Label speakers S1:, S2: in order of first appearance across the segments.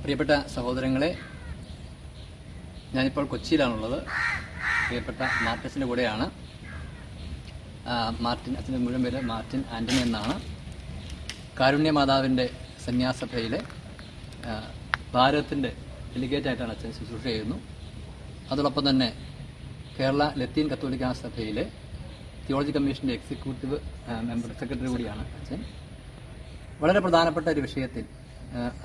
S1: പ്രിയപ്പെട്ട സഹോദരങ്ങളെ ഞാനിപ്പോൾ കൊച്ചിയിലാണുള്ളത്. പ്രിയപ്പെട്ട മാർട്ടിന്റെ കൂടെയാണ്. മാർട്ടിൻ അച്ഛന്റെ മുഴുവൻ പേര് മാർട്ടിൻ ആന്റണി എന്നാണ്. കാരുണ്യ മാതാവിന്റെ സന്യാസഭയിലെ ഭാരതത്തിന്റെ ഡെലിഗേറ്റായിട്ടാണ് അച്ഛൻ ശുശ്രൂഷ ചെയ്യുന്നു. അതോടൊപ്പം തന്നെ കേരള ലത്തീൻ കത്തോലിക്ക സഭയിലെ തിയോളജി കമ്മീഷന്റെ എക്സിക്യൂട്ടീവ് മെമ്പർ സെക്രട്ടറി കൂടിയാണ് അച്ഛൻ. വളരെ പ്രധാനപ്പെട്ട ഒരു വിഷയത്തിൽ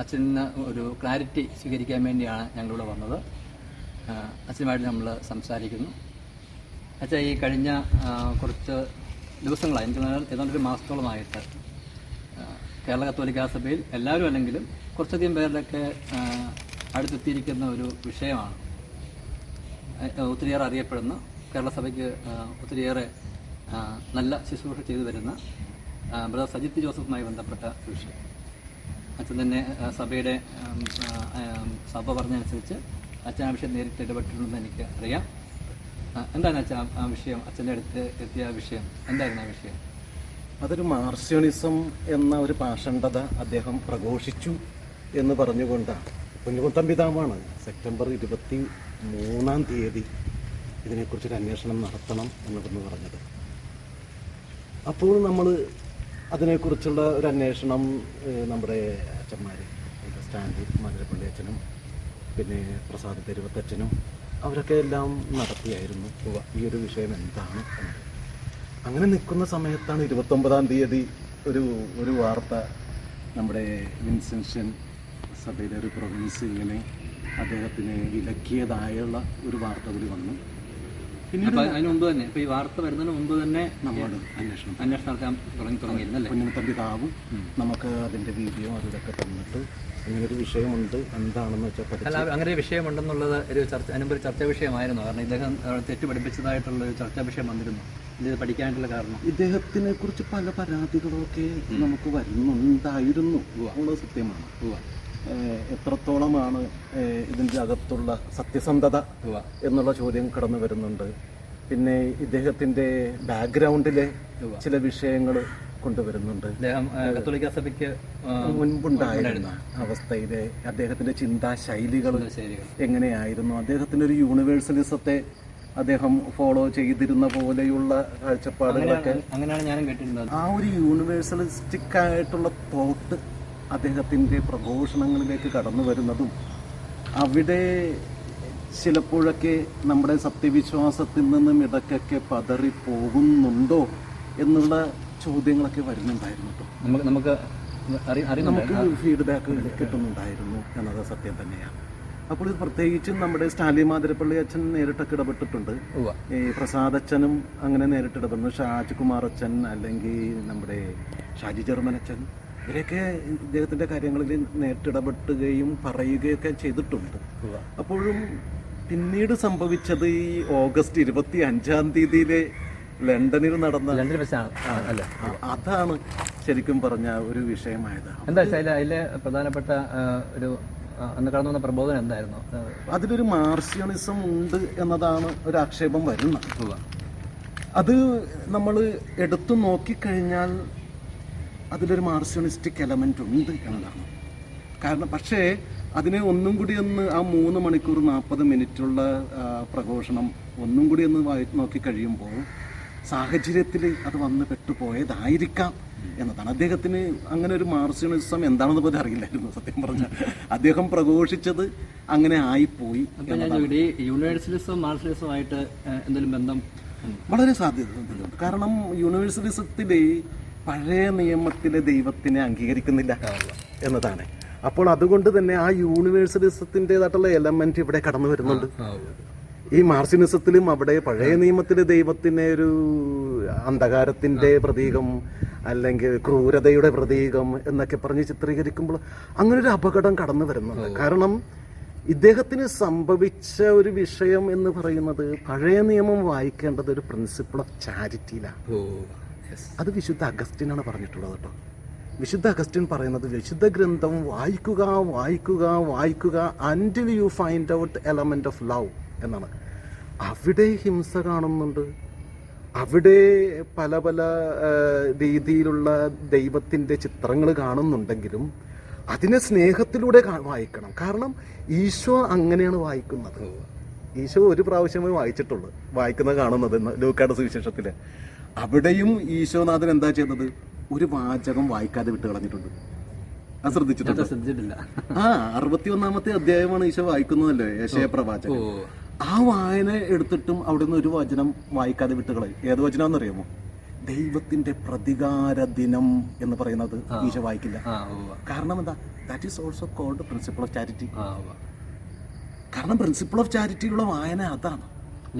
S1: അച്ഛൻ ഒരു ക്ലാരിറ്റി സ്വീകരിക്കാൻ വേണ്ടിയാണ് ഞങ്ങളിവിടെ വന്നത്. അച്ഛനുമായിട്ട് നമ്മൾ സംസാരിക്കുന്നു. അച്ഛൻ ഈ കഴിഞ്ഞ കുറച്ച് ദിവസങ്ങളായി എനിക്ക് ഏതാണ്ട് ഒരു മാസത്തോളമായിട്ട് കേരള കത്തോലിക്കാ സഭയിൽ എല്ലാവരും അല്ലെങ്കിലും കുറച്ചധികം പേരുടെയൊക്കെ അടുത്തെത്തിയിരിക്കുന്ന ഒരു വിഷയമാണ്. ഒത്തിരിയേറെ അറിയപ്പെടുന്ന കേരള സഭയ്ക്ക് ഒത്തിരിയേറെ നല്ല ശുശ്രൂഷ ചെയ്തു വരുന്ന ബ്രദർ സജിത്ത് ജോസഫുമായി ബന്ധപ്പെട്ട വിഷയം. അച്ഛൻ തന്നെ സഭയുടെ സഭ പറഞ്ഞനുസരിച്ച് അച്ഛൻ ആ വിഷയം നേരിട്ട് ഇടപെട്ടിട്ടുണ്ടെന്ന് എനിക്ക് അറിയാം. എന്താണ് അച്ഛൻ ആ- വിഷയം? അച്ഛന്റെ അടുത്ത് എത്തിയ വിഷയം? എന്തായിരുന്നു ആ വിഷയം?
S2: അതൊരു മാർസ്യണിസം എന്ന ഒരു പാഷണ്ഡത അദ്ദേഹം പ്രഘോഷിച്ചു എന്ന് പറഞ്ഞുകൊണ്ടാണ്. കുഞ്ഞുകുത്തം പിതാവാണ്. സെപ്റ്റംബർ ഇരുപത്തി മൂന്നാം തീയതി ഇതിനെക്കുറിച്ചൊരു അന്വേഷണം നടത്തണം എന്നതെന്ന് പറഞ്ഞത് അപ്പോൾ നമ്മൾ അതിനെക്കുറിച്ചുള്ള ഒരു അന്വേഷണം നമ്മുടെ അച്ഛന്മാർ സ്റ്റാൻഡി മധുരപ്പള്ളി അച്ഛനും പിന്നെ പ്രസാദ് തെരുവത്തച്ഛനും അവരൊക്കെ എല്ലാം നടത്തിയായിരുന്നു. ഈ ഒരു വിഷയം എന്താണ് അങ്ങനെ നിൽക്കുന്ന സമയത്താണ് ഇരുപത്തൊമ്പതാം തീയതി ഒരു ഒരു വാർത്ത നമ്മുടെ വിൻസെൻഷൻ സഭയിലെ ഒരു പ്രൊവിൻസ് ഇങ്ങനെ അദ്ദേഹത്തിന് വിലക്കിയതായുള്ള ഒരു വാർത്ത കൂടി വന്നു.
S1: അപ്പോൾ അതിന് മുമ്പ് തന്നെ ഇപ്പോൾ ഈ വാർത്ത വരുന്നതിന് മുമ്പ് തന്നെ
S2: നമ്മൾ അന്വേഷണം.
S1: അന്വേഷണം നടത്താൻ തുടങ്ങി തുടങ്ങിയിരുന്നല്ലേ
S2: കുഞ്ഞിനത്തെ പിതാവും നമുക്ക് അതിന്റെ വീഡിയോ അതിലൊക്കെ തന്നിട്ട് ഇങ്ങനൊരു വിഷയമുണ്ട് എന്താണെന്ന് വെച്ചാൽ
S1: അല്ല അങ്ങനെ ഒരു വിഷയമുണ്ടെന്നുള്ളത് ഒരു ചർച്ച അതിനുമ്പ് ഒരു ചർച്ചാ വിഷയമായിരുന്നു. കാരണം ഇദ്ദേഹം തെറ്റ് പഠിപ്പിച്ചതായിട്ടുള്ള ഒരു ചർച്ചാ വിഷയം വന്നിരുന്നു. ഇത് പഠിക്കാനായിട്ടുള്ള കാരണം.
S2: ഇദ്ദേഹത്തിനെ കുറിച്ച് പല പരാതികളൊക്കെ നമുക്ക് വരുന്നുണ്ടായിരുന്നു. ഉള്ളത് സത്യമാണ്. എത്രത്തോളമാണ് ഇതിന്റെ അകത്തുള്ള സത്യസന്ധത എന്നുള്ള ചോദ്യം കടന്നു വരുന്നുണ്ട്. പിന്നെ ഇദ്ദേഹത്തിന്റെ ബാക്ക്ഗ്രൗണ്ടിലെ ചില വിഷയങ്ങൾ കൊണ്ടുവരുന്നുണ്ട്.
S1: കത്തോലിക്ക സഭയ്ക്ക്
S2: മുൻപുണ്ടായിരുന്ന അവസ്ഥയിലെ അദ്ദേഹത്തിന്റെ ചിന്താ
S1: ശൈലികൾ
S2: എങ്ങനെയായിരുന്നു? അദ്ദേഹത്തിന്റെ ഒരു യൂണിവേഴ്സലിസത്തെ അദ്ദേഹം ഫോളോ ചെയ്തിരുന്ന പോലെയുള്ള കാഴ്ചപ്പാടുകളൊക്കെ
S1: അങ്ങനെയാണ് ഞാനും കേട്ടിരുന്നത്.
S2: ആ ഒരു യൂണിവേഴ്സലിസ്റ്റിക് ആയിട്ടുള്ള തോട്ട് അദ്ദേഹത്തിന്റെ പ്രഘോഷണങ്ങളിലേക്ക് കടന്നു വരുന്നതും അവിടെ ചിലപ്പോഴൊക്കെ നമ്മുടെ സത്യവിശ്വാസത്തിൽ നിന്നും ഇടയ്ക്കൊക്കെ പതറി പോകുന്നുണ്ടോ എന്നുള്ള ചോദ്യങ്ങളൊക്കെ വരുന്നുണ്ടായിരുന്നു കേട്ടോ.
S1: നമുക്ക് നമുക്ക്
S2: നമുക്ക് ഫീഡ്ബാക്ക് കിട്ടുന്നുണ്ടായിരുന്നു എന്നത് സത്യം തന്നെയാണ്. അപ്പോൾ ഇത് പ്രത്യേകിച്ചും നമ്മുടെ സ്റ്റാലി മാതിരപ്പള്ളി അച്ഛൻ നേരിട്ടൊക്കെ ഇടപെട്ടിട്ടുണ്ട്. ഈ പ്രസാദ് അച്ഛനും അങ്ങനെ നേരിട്ട് ഇടപെടുന്നു. ഷാജ് കുമാർ അച്ഛൻ അല്ലെങ്കിൽ നമ്മുടെ ഷാജി ജർമ്മൻ അച്ഛൻ. ഇവരൊക്കെ ഇദ്ദേഹത്തിന്റെ കാര്യങ്ങളിൽ നേരിട്ടിടപെട്ടുകയും പറയുകയൊക്കെ ചെയ്തിട്ടുണ്ട്. അപ്പോഴും പിന്നീട് സംഭവിച്ചത് ഈ ഓഗസ്റ്റ് ഇരുപത്തി അഞ്ചാം തീയതിയിലെ ലണ്ടനിൽ നടന്ന
S1: ലണ്ടൻ വെച്ചാണ്. അല്ലേ.
S2: അതാണ് ശരിക്കും പറഞ്ഞ ഒരു വിഷയമായത്.
S1: എന്താ വെച്ചാൽ അതിലെ പ്രധാനപ്പെട്ട ഒരു അന്ന് കടന്നു വന്ന പ്രബോധനം എന്തായിരുന്നു?
S2: അതിലൊരു മാർഷ്യണിസം ഉണ്ട് എന്നതാണ് ഒരു ആക്ഷേപം വരുന്നത്. അത് നമ്മൾ എടുത്തു നോക്കിക്കഴിഞ്ഞാൽ അതിലൊരു മാർഷ്യണിസ്റ്റിക് എലമെന്റ് ഉണ്ട് എന്നതാണ്. കാരണം പക്ഷേ അതിനെ ഒന്നും കൂടി ഒന്ന് ആ മൂന്ന് മണിക്കൂർ നാൽപ്പത് മിനിറ്റുള്ള പ്രഘോഷണം ഒന്നും കൂടി ഒന്ന് വായി നോക്കിക്കഴിയുമ്പോൾ സാഹചര്യത്തിൽ അത് വന്ന് പെട്ടുപോയതായിരിക്കാം എന്നതാണ്. അദ്ദേഹത്തിന് അങ്ങനെ ഒരു മാർഷ്യണിസം എന്താണെന്ന് പോലും അറിയില്ലായിരുന്നു സത്യം പറഞ്ഞാൽ. അദ്ദേഹം പ്രഘോഷിച്ചത് അങ്ങനെ ആയിപ്പോയി
S1: യൂണിവേഴ്സലിസം യൂണിവേഴ്സലിസവും എന്തെങ്കിലും ബന്ധം
S2: വളരെ സാധ്യതയുണ്ട്. കാരണം യൂണിവേഴ്സലിസത്തിൽ പഴയ നിയമത്തിലെ ദൈവത്തിനെ അംഗീകരിക്കുന്നില്ല എന്നതാണ്. അപ്പോൾ അതുകൊണ്ട് തന്നെ ആ യൂണിവേഴ്സലിസത്തിന്റെതായിട്ടുള്ള എലമെന്റ് ഇവിടെ കടന്നു വരുന്നുണ്ട്. ഈ മാർസിനിസത്തിലും അവിടെ പഴയ നിയമത്തിലെ ദൈവത്തിനെ ഒരു അന്ധകാരത്തിന്റെ പ്രതീകം അല്ലെങ്കിൽ ക്രൂരതയുടെ പ്രതീകം എന്നൊക്കെ പറഞ്ഞ് ചിത്രീകരിക്കുമ്പോൾ അങ്ങനെ ഒരു അപകടം കടന്നു വരുന്നുണ്ട്. കാരണം ഇദ്ദേഹത്തിന് സംഭവിച്ച ഒരു വിഷയം എന്ന് പറയുന്നത് പഴയ നിയമം വായിക്കേണ്ടത് ഒരു പ്രിൻസിപ്പിൾ ഓഫ് ചാരിറ്റിയിലാണ് അത് വിശുദ്ധ അഗസ്റ്റിനാണ് പറഞ്ഞിട്ടുള്ളത് കേട്ടോ. വിശുദ്ധ അഗസ്റ്റിൻ പറയുന്നത് വിശുദ്ധ ഗ്രന്ഥം വായിക്കുക വായിക്കുക വായിക്കുക until you find out element of love എന്നാണ്. അവിടെ ഹിംസ കാണുന്നുണ്ട്. അവിടെ പല പല രീതിയിലുള്ള ദൈവത്തിന്റെ ചിത്രങ്ങൾ കാണുന്നുണ്ടെങ്കിലും അതിനെ സ്നേഹത്തിലൂടെ വായിക്കണം. കാരണം ഈശോ അങ്ങനെയാണ് വായിക്കുന്നത്. ഈശോ ഒരു പ്രാവശ്യമേ വായിച്ചിട്ടുള്ളൂ. വായിക്കുന്നത് കാണുന്നത് ലൂക്കാട് സുവിശേഷത്തിൽ അവിടെയും ഈശോനാഥൻ എന്താ ചെയ്തത്? ഒരു വാചകം വായിക്കാതെ വിട്ട് കളഞ്ഞിട്ടുണ്ട് അത് ശ്രദ്ധിച്ചിട്ടുണ്ട്?
S1: ശ്രദ്ധിച്ചിട്ടില്ല.
S2: ആ അറുപത്തി ഒന്നാമത്തെ അധ്യായമാണ് ഈശോ വായിക്കുന്നതല്ലേ? യേശയ പ്രവാചകൻ. ആ വായന എടുത്തിട്ടും അവിടെ നിന്ന് ഒരു വചനം വായിക്കാതെ വിട്ടുകളയും. ഏത് വചനം അറിയാമോ? ദൈവത്തിന്റെ പ്രതികാര ദിനം എന്ന് പറയുന്നത് ഈശോ വായിക്കില്ല. കാരണം എന്താ? That is also called principle of charity കാരണം പ്രിൻസിപ്പിൾ ഓഫ് ചാരിറ്റിയിലുള്ള വായന അതാണ്.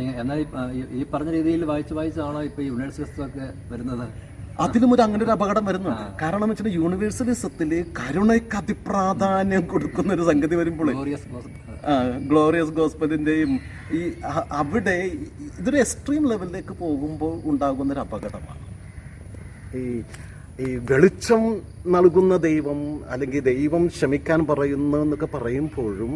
S1: എന്നാൽ ഈ- പറഞ്ഞ രീതിയിൽ വായിച്ച് വായിച്ചാണോ ഇപ്പൊ ഈ യൂണിവേഴ്സിറ്റീസൊക്കെ വരുന്നത്?
S2: അതിലും ഒരു അങ്ങനെ ഒരു അപകടം വരുന്നുണ്ട്. കാരണം എന്ന് വെച്ചാൽ യൂണിവേഴ്സലിസത്തിൽ കരുണയ്ക്ക് അതിപ്രാധാന്യം കൊടുക്കുന്ന ഒരു സംഗതി വരുമ്പോൾ
S1: ഗ്ലോറിയസ്
S2: ഗ്ലോറിയസ് ഗോസ്പലിന്റെയും ഈ അവിടെ ഇതൊരു എക്സ്ട്രീം ലെവലിലേക്ക് പോകുമ്പോൾ ഉണ്ടാകുന്ന ഒരു അപകടമാണ്. ഈ ഈ വെളിച്ചം നൽകുന്ന ദൈവം അല്ലെങ്കിൽ ദൈവം ക്ഷമിക്കാൻ പറയുന്നു എന്നൊക്കെ പറയുമ്പോഴും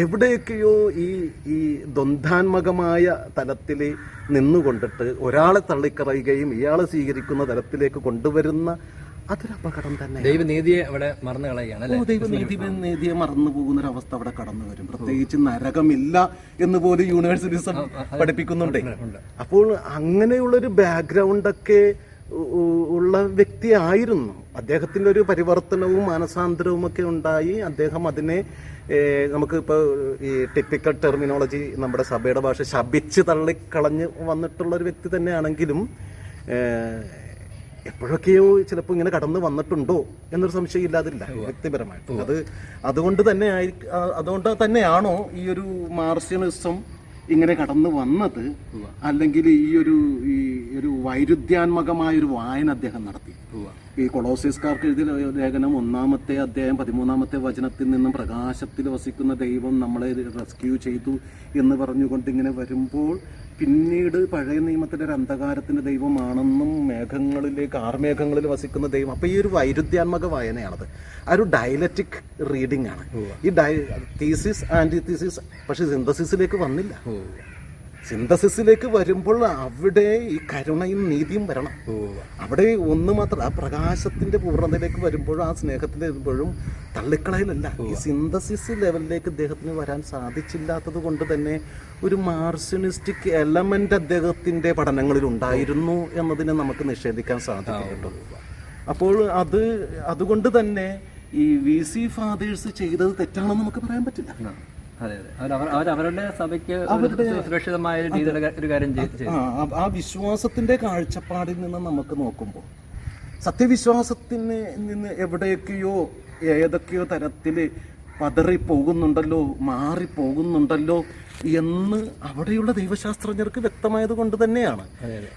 S2: എവിടെയൊക്കെയോ ഈ ഈ ദ്വന്ദ്വാത്മകമായ തലത്തിൽ നിന്നുകൊണ്ടിട്ട് ഒരാളെ തള്ളിക്കളയുകയും ഇയാളെ സ്വീകരിക്കുന്ന തലത്തിലേക്ക് കൊണ്ടുവരുന്ന അതൊരു അപകടം തന്നെ
S1: ദൈവനീതിയെ അവിടെ മറന്നു കളയുകയാണ് അല്ലേ?
S2: ദൈവനീതി നീതിയെ മറന്നു പോകുന്ന ഒരു അവസ്ഥ അവിടെ കടന്നു വരും. പ്രത്യേകിച്ച് നരകമില്ല എന്ന് പോലും യൂണിവേഴ്സിറ്റീസ് പഠിപ്പിക്കുന്നുണ്ട്. അപ്പോൾ അങ്ങനെയുള്ളൊരു ബാക്ക്ഗ്രൗണ്ടൊക്കെ ഉള്ള വ്യക്തിയായിരുന്നു. അദ്ദേഹത്തിന്റെ ഒരു പരിവർത്തനവും മാനസാന്തരവും ഒക്കെ ഉണ്ടായി. അദ്ദേഹം അതിനെ നമുക്ക് ഇപ്പോൾ ഈ ടിപ്പിക്കൽ ടെർമിനോളജി നമ്മുടെ സഭയുടെ ഭാഷ ശപിച്ച് തള്ളിക്കളഞ്ഞ് വന്നിട്ടുള്ള ഒരു വ്യക്തി തന്നെയാണെങ്കിലും എപ്പോഴൊക്കെയോ ചിലപ്പോൾ ഇങ്ങനെ കടന്നു വന്നിട്ടുണ്ടോ എന്നൊരു സംശയം ഇല്ലാതില്ല വ്യക്തിപരമായിട്ട്. അത് അതുകൊണ്ട് തന്നെ ആയിരിക്കും അതുകൊണ്ട് തന്നെയാണോ ഈ ഒരു മാർസ്യനിസം ഇങ്ങനെ കടന്നു വന്നത്? അല്ലെങ്കിൽ ഈ ഒരു ഈ ഒരു വൈരുദ്ധ്യാത്മകമായ ഒരു വായന അദ്ദേഹം നടത്തി? ഈ കൊളോസിയസ്കാർക്ക് എഴുതിയ ലേഖനം ഒന്നാമത്തെ അധ്യായം പതിമൂന്നാമത്തെ വചനത്തിൽ നിന്നും പ്രകാശത്തിൽ വസിക്കുന്ന ദൈവം നമ്മളെ റെസ്ക്യൂ ചെയ്തു എന്ന് പറഞ്ഞുകൊണ്ട് ഇങ്ങനെ വരുമ്പോൾ പിന്നീട് പഴയ നിയമത്തിന്റെ ഒരു അന്ധകാരത്തിന്റെ ദൈവമാണെന്നും മേഘങ്ങളിലേക്ക് ആർമേഘങ്ങളിൽ വസിക്കുന്ന ദൈവം. അപ്പോൾ ഈ ഒരു വൈരുദ്ധ്യാത്മക വായനയാണത്. ആ ഒരു ഡയലറ്റിക് റീഡിംഗ് ആണ്. ഈ ഡയ തീസിസ് ആന്റി തീസിസ് പക്ഷെ സിന്തസിസിലേക്ക് വന്നില്ല. സിന്തസിസിലേക്ക് വരുമ്പോൾ അവിടെ ഈ കരുണയും നീതിയും വരണം. അവിടെ ഒന്ന് മാത്രം ആ പ്രകാശത്തിന്റെ പൂർണതയിലേക്ക് വരുമ്പോഴും ആ സ്നേഹത്തിന്റെ വരുമ്പോഴും തള്ളിക്കളയിലല്ല. ഈ സിന്തസിസ് ലെവലിലേക്ക് ഇദ്ദേഹത്തിന് വരാൻ സാധിച്ചില്ലാത്തത് കൊണ്ട് തന്നെ ഒരു മാർസിനിസ്റ്റിക് എലമെന്റ് അദ്ദേഹത്തിന്റെ പഠനങ്ങളിൽ ഉണ്ടായിരുന്നു എന്നതിനെ നമുക്ക് നിഷേധിക്കാൻ സാധിക്കുന്നുണ്ട്. അപ്പോൾ അത് അതുകൊണ്ട് തന്നെ ഈ വി സി ഫാദേഴ്സ് ചെയ്തത് തെറ്റാണെന്ന് നമുക്ക് പറയാൻ പറ്റില്ല.
S1: സഭയ്ക്ക് ഒരു സുരക്ഷിതമായ ഒരു രീതിയിൽ ഒരു കാര്യം
S2: ആ വിശ്വാസത്തിന്റെ കാഴ്ചപ്പാടിൽ നിന്ന് നമുക്ക് നോക്കുമ്പോൾ സത്യവിശ്വാസത്തിന് നിന്ന് എവിടെയൊക്കെയോ ഏതൊക്കെയോ തരത്തിൽ പതറി പോകുന്നുണ്ടല്ലോ മാറി പോകുന്നുണ്ടല്ലോ എന്ന് അവിടെയുള്ള ദൈവശാസ്ത്രജ്ഞർക്ക് വ്യക്തമായത് കൊണ്ട് തന്നെയാണ്.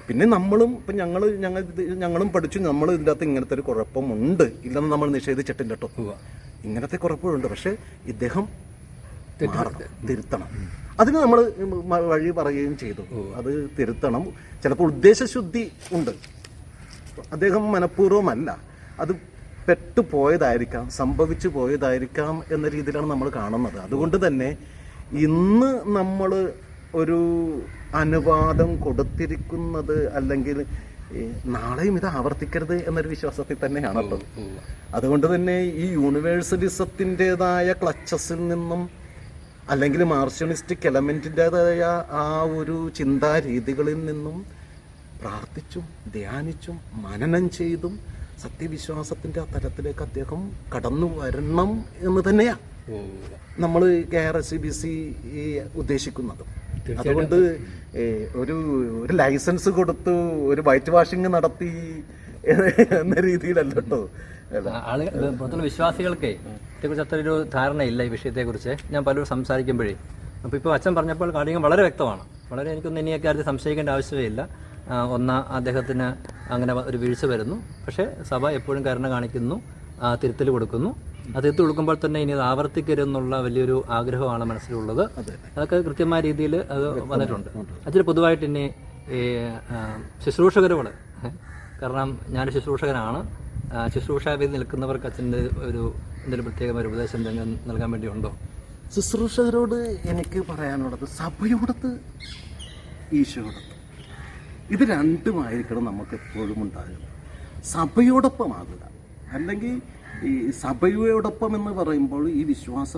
S2: പിന്നെ നമ്മളും ഇപ്പം ഞങ്ങൾ ഞങ്ങൾ ഞങ്ങളും പഠിച്ചു നമ്മൾ ഇതിനകത്ത് ഇങ്ങനത്തെ ഒരു കുഴപ്പമുണ്ട് ഇല്ലെന്ന് നമ്മൾ നിഷേധിച്ചിട്ടില്ല കേട്ടോ ഇങ്ങനത്തെ കുഴപ്പമുണ്ട്. പക്ഷേ ഇദ്ദേഹം മാറണം, തിരുത്തണം. അതിന് നമ്മൾ വഴി പറയുകയും ചെയ്തു. അത് തിരുത്തണം. ചിലപ്പോൾ ഉദ്ദേശശുദ്ധി ഉണ്ട്. അദ്ദേഹം മനഃപൂർവമല്ല. അത് പെട്ടുപോയതായിരിക്കാം സംഭവിച്ചു പോയതായിരിക്കാം എന്ന രീതിയിലാണ് നമ്മൾ കാണുന്നത്. അതുകൊണ്ട് തന്നെ ഇന്ന് നമ്മൾ ഒരു അനുവാദം കൊടുത്തിരിക്കുന്നത് അല്ലെങ്കിൽ നാളെയും ഇത് ആവർത്തിക്കരുത് എന്നൊരു വിശ്വാസത്തിൽ തന്നെയാണല്ലോ അതുകൊണ്ട് തന്നെ ഈ യൂണിവേഴ്സലിസത്തിന്റെതായ ക്ലച്ചസിൽ നിന്നും അല്ലെങ്കിൽ മാർഷണിസ്റ്റിക് എലമെന്റിന്റെതായ ആ ഒരു ചിന്താ രീതികളിൽ നിന്നും പ്രാർത്ഥിച്ചും ധ്യാനിച്ചും മനനം ചെയ്തും സത്യവിശ്വാസത്തിന്റെ ആ തലത്തിലേക്ക് അദ്ദേഹം കടന്നു വരണം എന്ന് തന്നെയാണ് നമ്മൾ K R S C B C ഉദ്ദേശിക്കുന്നത്. അതുകൊണ്ട് ഒരു ഒരു ലൈസൻസ് കൊടുത്തു ഒരു വൈറ്റ് വാഷിംഗ് നടത്തി എന്ന രീതിയിലല്ലോ കേട്ടോ
S1: വിശ്വാസികൾക്കേ ഇതേക്കുറിച്ച് അത്ര ഒരു ധാരണയില്ല ഈ വിഷയത്തെക്കുറിച്ച്. ഞാൻ പലരും സംസാരിക്കുമ്പോഴേ. അപ്പോൾ ഇപ്പോൾ അച്ഛൻ പറഞ്ഞപ്പോൾ കാര്യങ്ങൾ വളരെ വ്യക്തമാണ്. വളരെ എനിക്കൊന്നും ഇനി കാര്യത്തിൽ സംശയിക്കേണ്ട ആവശ്യമേ ഇല്ല ഒന്ന് അദ്ദേഹത്തിന് അങ്ങനെ ഒരു വീഴ്ച വരുന്നു. പക്ഷേ സഭ എപ്പോഴും കരുണ കാണിക്കുന്നു തിരുത്തൽ കൊടുക്കുന്നു. ആ തിരുത്തൽ കൊടുക്കുമ്പോൾ തന്നെ ഇനി അത് ആവർത്തിക്കരുതെന്നുള്ള വലിയൊരു ആഗ്രഹമാണ് മനസ്സിലുള്ളത്. അതൊക്കെ കൃത്യമായ രീതിയിൽ അത് വന്നിട്ടുണ്ട്. അച്ഛന് പൊതുവായിട്ട് ഇനി ശുശ്രൂഷകരോട് കാരണം ഞാൻ ശുശ്രൂഷകനാണ്. ശുശ്രൂഷാവേദി നിൽക്കുന്നവർക്ക് അച്ഛന്റെ ഒരു എന്തെങ്കിലും പ്രത്യേകമായ ഉപദേശം എന്തെങ്കിലും നൽകാൻ വേണ്ടി ഉണ്ടോ
S2: ശുശ്രൂഷകരോട് എനിക്ക് പറയാനുള്ളത് സഭയോടത്ത് ഈശോയോടത്ത്. ഇത് രണ്ടുമായിരിക്കണം നമുക്ക് എപ്പോഴും ഉണ്ടാകുക സഭയോടൊപ്പമാകുക. അല്ലെങ്കിൽ ഈ സഭയോടൊപ്പം എന്ന് പറയുമ്പോൾ ഈ വിശ്വാസ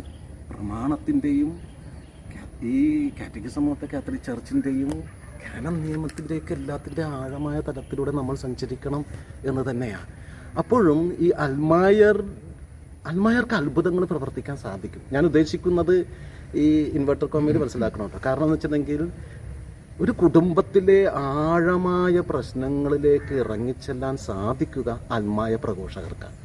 S2: പ്രമാണത്തിന്റെയും ഈ കാറ്റഗിസം ഓഫ് ദ കാത്തലിക് ചർച്ചിന്റെയും ഖനന നിയമത്തിന്റെയൊക്കെ എല്ലാത്തിന്റെ ആഴമായ തലത്തിലൂടെ നമ്മൾ സഞ്ചരിക്കണം എന്ന് തന്നെയാണ്. അപ്പോഴും ഈ അൽമായർ അൽമായർക്ക് അത്ഭുതങ്ങൾ പ്രവർത്തിക്കാൻ സാധിക്കും. ഞാൻ ഉദ്ദേശിക്കുന്നത് ഈ ഇൻവെർട്ടർ കോമയിൽ മനസ്സിലാക്കണം കേട്ടോ. കാരണം എന്ന് വെച്ചിട്ടുണ്ടെങ്കിൽ ഒരു കുടുംബത്തിലെ ആഴമായ പ്രശ്നങ്ങളിലേക്ക് ഇറങ്ങിച്ചെല്ലാൻ സാധിക്കുക അന്മായ പ്രഘോഷകർക്കാണ്.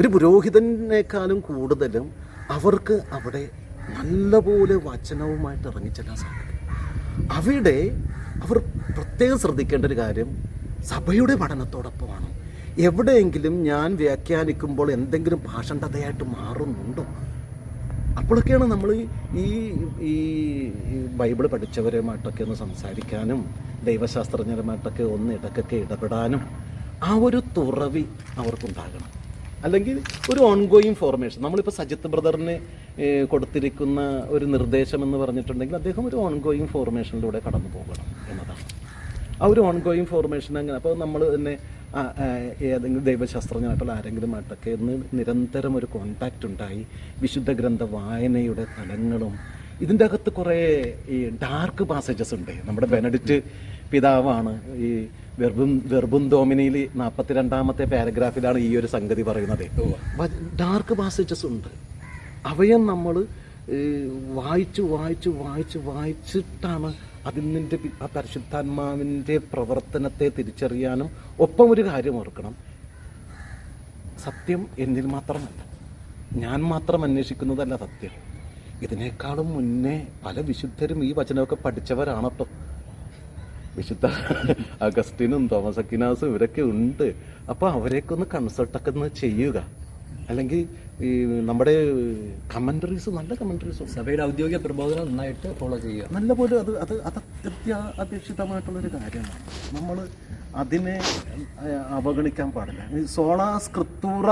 S2: ഒരു പുരോഹിതനേക്കാളും കൂടുതലും അവർക്ക് അവിടെ നല്ലപോലെ വചനവുമായിട്ട് ഇറങ്ങിച്ചെല്ലാൻ സാധിക്കും. അവിടെ അവർ പ്രത്യേകം ശ്രദ്ധിക്കേണ്ട ഒരു കാര്യം സഭയുടെ പഠനത്തോടൊപ്പമാണ്. എവിടെയെങ്കിലും ഞാൻ വ്യാഖ്യാനിക്കുമ്പോൾ എന്തെങ്കിലും ഭാഷണ്ഡതയായിട്ട് മാറുന്നുണ്ടോ? അപ്പോഴൊക്കെയാണ് നമ്മൾ ഈ ഈ ബൈബിൾ പഠിച്ചവരുമായിട്ടൊക്കെ ഒന്ന് സംസാരിക്കാനും ദൈവശാസ്ത്രജ്ഞരുമായിട്ടൊക്കെ ഒന്ന് ഇടക്കൊക്കെ ഇടപെടാനും ആ ഒരു തുറവി അവർക്കുണ്ടാകണം. അല്ലെങ്കിൽ ഒരു ഓൺഗോയിങ് ഫോർമേഷൻ നമ്മളിപ്പോൾ സജിത്ത് ബ്രദറിന് കൊടുത്തിരിക്കുന്ന ഒരു നിർദ്ദേശം എന്ന് പറഞ്ഞിട്ടുണ്ടെങ്കിൽ അദ്ദേഹം ഒരു ഓൺഗോയിങ് ഫോർമേഷനിലൂടെ കടന്നു പോകണം എന്നതാണ്. ആ ഒരു ഓൺഗോയിങ് ഫോർമേഷൻ അങ്ങനെ അപ്പോൾ നമ്മൾ തന്നെ ഏതെങ്കിലും ദൈവശാസ്ത്രജ്ഞനായിട്ടുള്ള ആരെങ്കിലുമായിട്ടൊക്കെ ഇന്ന് നിരന്തരം ഒരു കോണ്ടാക്റ്റ് ഉണ്ടായി. വിശുദ്ധ ഗ്രന്ഥ വായനയുടെ തലങ്ങളും ഇതിന്റെ അകത്ത് കുറേ ഈ ഡാർക്ക് പാസേജസ് ഉണ്ട്. നമ്മുടെ ബെനഡിറ്റ് പിതാവാണ് ഈ വെർബും വെർബും ഡോമിനിയിൽ നാൽപ്പത്തിരണ്ടാമത്തെ പാരഗ്രാഫിലാണ് ഈ ഒരു സംഗതി പറയുന്നത്. ഡാർക്ക് പാസേജസ് ഉണ്ട്. അവയെ നമ്മൾ വായിച്ച് വായിച്ച് വായിച്ച് വായിച്ചിട്ടാണ് അതിൽ നിന്റെ ആ പരിശുദ്ധാത്മാവിന്റെ പ്രവർത്തനത്തെ തിരിച്ചറിയാനും ഒപ്പം ഒരു കാര്യം ഓർക്കണം. സത്യം എന്നിൽ മാത്രമല്ല. ഞാൻ മാത്രം അന്വേഷിക്കുന്നതല്ല സത്യം. ഇതിനേക്കാളും മുന്നേ പല വിശുദ്ധരും ഈ വചനമൊക്കെ പഠിച്ചവരാണട്ടോ. വിശുദ്ധ അഗസ്റ്റിനും തോമസ് അക്കിനാസും ഇവരൊക്കെ ഉണ്ട്. അപ്പോൾ അവരെയൊക്കെ ഒന്ന് കൺസൾട്ടൊക്കെ ഒന്ന് ചെയ്യുക. അല്ലെങ്കിൽ ഈ നമ്മുടെ കമൻട്രീസ് നല്ല കമൻട്രീസ്
S1: സഭയുടെ ഔദ്യോഗിക പ്രബോധനം നന്നായിട്ട് ഫോളോ ചെയ്യുക.
S2: നല്ല പോലെ അത് അത് അത് അത്യത്യാപേക്ഷിതമായിട്ടുള്ളൊരു കാര്യമാണ്. നമ്മൾ അതിനെ അവഗണിക്കാൻ പാടില്ല. ഈ സോളാ സ്ക്രിത്തൂറ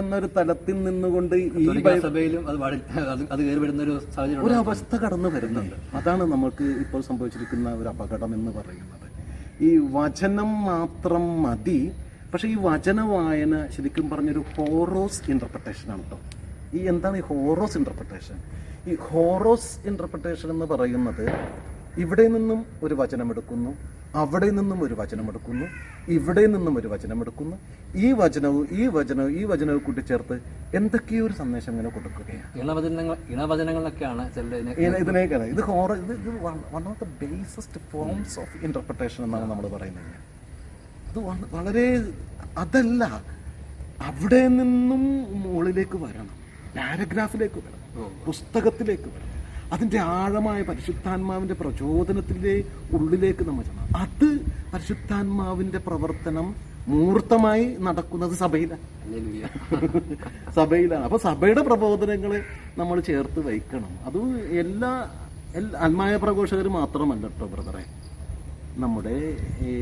S2: എന്നൊരു തലത്തിൽ നിന്നുകൊണ്ട് ഈ
S1: സഭയിലും അത് അത് അത് കയറി വരുന്ന ഒരു സാഹചര്യം
S2: ഒരു അവസ്ഥ കടന്നു വരുന്നുണ്ട്. അതാണ് നമുക്ക് ഇപ്പോൾ സംഭവിച്ചിരിക്കുന്ന ഒരു അപകടം എന്ന് പറയുന്നത്. ഈ വചനം മാത്രം മതി പക്ഷേ ഈ വചന വായന ശരിക്കും പറഞ്ഞൊരു ഹോറോസ് ഇന്റർപ്രിട്ടേഷനാണ് കേട്ടോ ഈ എന്താണ് ഈ ഹോറോസ് ഇന്റർപ്രിട്ടേഷൻ ഈ ഹോറോസ് ഇന്റർപ്രിട്ടേഷൻ എന്ന് പറയുന്നത് ഇവിടെ നിന്നും ഒരു വചനമെടുക്കുന്നു അവിടെ നിന്നും ഒരു വചനമെടുക്കുന്നു ഇവിടെ നിന്നും ഒരു വചനമെടുക്കുന്നു ഈ വചനവും ഈ വചനവും ഈ വചനവും കൂട്ടിച്ചേർത്ത് എന്തൊക്കെയോ ഒരു സന്ദേശം ഇങ്ങനെ കൊടുക്കുകയാണ്.
S1: ഇണവചനങ്ങൾ ഇണവചനങ്ങളൊക്കെയാണ് ചിലതിനെ
S2: ഇതിനെ- ഇതിനേക്കാണ് ഇത് ഹോറോ ഇത് ഇത് one of the basest forms of interpretation എന്നാണ് നമ്മൾ പറയുന്നത്. അത് വളരെ അതല്ല. അവിടെ നിന്നും മുകളിലേക്ക് വരണം. പാരഗ്രാഫിലേക്ക് വരണം. പുസ്തകത്തിലേക്ക് വരണം. അതിന്റെ ആഴമായ പരിശുദ്ധാത്മാവിന്റെ പ്രചോദനത്തിന്റെ ഉള്ളിലേക്ക് നമ്മൾ ചെല്ലണം അത് പരിശുദ്ധാത്മാവിന്റെ പ്രവർത്തനം മൂർത്തമായി നടക്കുന്നത് സഭയിലാണ്. സഭയിലാണ്. അപ്പോൾ സഭയുടെ പ്രബോധനങ്ങൾ നമ്മൾ ചേർത്ത് വയ്ക്കണം. അത് എല്ലാ എല്ലാ ആത്മായ പ്രഘോഷകർ മാത്രമല്ല കേട്ടോ ബ്രദറെ. നമ്മുടെ ഈ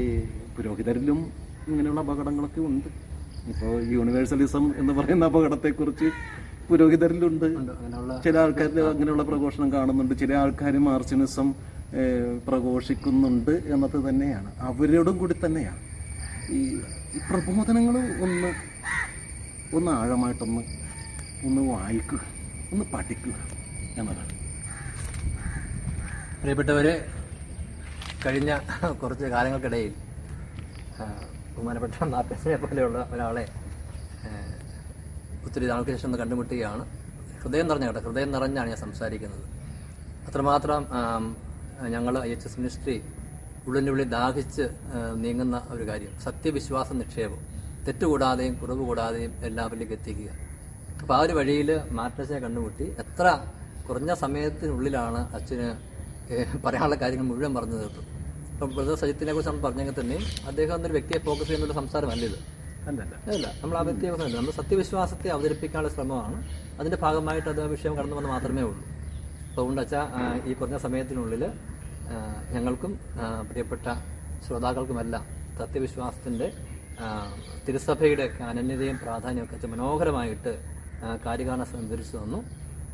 S2: പുരോഹിതരിലും ഇങ്ങനെയുള്ള അപകടങ്ങളൊക്കെ ഉണ്ട്. ഇപ്പോൾ യൂണിവേഴ്സലിസം എന്ന് പറയുന്ന അപകടത്തെക്കുറിച്ച് പുരോഹിതരിലുണ്ട്. ചില ആൾക്കാർ അങ്ങനെയുള്ള പ്രഘോഷണം കാണുന്നുണ്ട്. ചില ആൾക്കാർ മാർച്ചിനിസം പ്രഘോഷിക്കുന്നുണ്ട് എന്നത് തന്നെയാണ്. അവരോടും കൂടി തന്നെയാണ്. ഈ പ്രബോധനങ്ങൾ ഒന്ന് ഒന്ന് ആഴമായിട്ടൊന്ന് ഒന്ന് വായിക്കുക ഒന്ന് പഠിക്കുക എന്നതാണ്.
S1: പ്രിയപ്പെട്ടവരെ കഴിഞ്ഞ കുറച്ച് കാലങ്ങൾക്കിടയിൽ ബഹുമാനപ്പെട്ട മാർക്കസിനെ പോലെയുള്ള ഒരാളെ ഒത്തിരി നാൾക്ക് ശേഷം ഒന്ന് കണ്ടുമുട്ടുകയാണ്. ഹൃദയം നിറഞ്ഞ കേട്ടോ ഹൃദയം നിറഞ്ഞാണ് ഞാൻ സംസാരിക്കുന്നത്. അത്രമാത്രം ഞങ്ങൾ ഐ എച്ച് എസ് മിനിസ്ട്രി ഉള്ളിന്റെ ഉള്ളിൽ ദാഹിച്ച് നീങ്ങുന്ന ഒരു കാര്യം സത്യവിശ്വാസ നിക്ഷേപം. തെറ്റുകൂടാതെയും കുറവ് കൂടാതെയും എല്ലാവരിലേക്ക് എത്തിക്കുക. അപ്പോൾ ആ ഒരു വഴിയിൽ മാർട്ടസിനെ കണ്ടുമുട്ടി. എത്ര കുറഞ്ഞ സമയത്തിനുള്ളിലാണ് അച്ഛന് പറയാനുള്ള കാര്യങ്ങൾ മുഴുവൻ പറഞ്ഞു തീർത്തു ഇപ്പം ബ്രദർ സജിത്തിനെ കുറിച്ച് നമ്മൾ പറഞ്ഞെങ്കിൽ തന്നെ അദ്ദേഹം എന്നൊരു വ്യക്തിയെ ഫോക്കസ് ചെയ്യുന്ന ഒരു സംസാരമല്ല ഇത്. അല്ല നമ്മൾ ആ വ്യക്തിയെ പറഞ്ഞില്ല നമ്മൾ സത്യവിശ്വാസത്തെ അവതരിപ്പിക്കാനുള്ള ശ്രമമാണ്. അതിന്റെ ഭാഗമായിട്ട് അത് വിഷയം കടന്നു വന്ന് മാത്രമേ ഉള്ളൂ. അതുകൊണ്ട് അച്ഛാ ഈ പറഞ്ഞ സമയത്തിനുള്ളിൽ ഞങ്ങൾക്കും പ്രിയപ്പെട്ട ശ്രോതാക്കൾക്കുമെല്ലാം സത്യവിശ്വാസത്തിന്റെ തിരുസഭയുടെ അനന്യതയും പ്രാധാന്യമൊക്കെ അച്ഛൻ മനോഹരമായിട്ട് കാര്യകാരണ സംഭരിച്ചു തന്നു.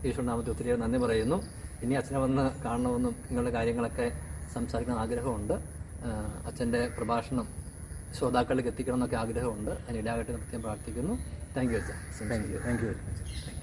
S1: ഈശ്വരനാമത്തെ ഒത്തിരിയേറെ നന്ദി പറയുന്നു. ഇനി അച്ഛനെ വന്ന് കാണണമെന്നും നിങ്ങളുടെ കാര്യങ്ങളൊക്കെ സംസാരിക്കാൻ ആഗ്രഹമുണ്ട്. അച്ഛന്റെ പ്രഭാഷണം ശ്രോതാക്കളിലേക്ക് എത്തിക്കണം എന്നൊക്കെ ആഗ്രഹമുണ്ട്. അതിനിടയാകട്ടെ എന്ന് പ്രത്യേകം പ്രാർത്ഥിക്കുന്നു. താങ്ക് യു അച്ഛൻ.
S2: Thank you thank you very much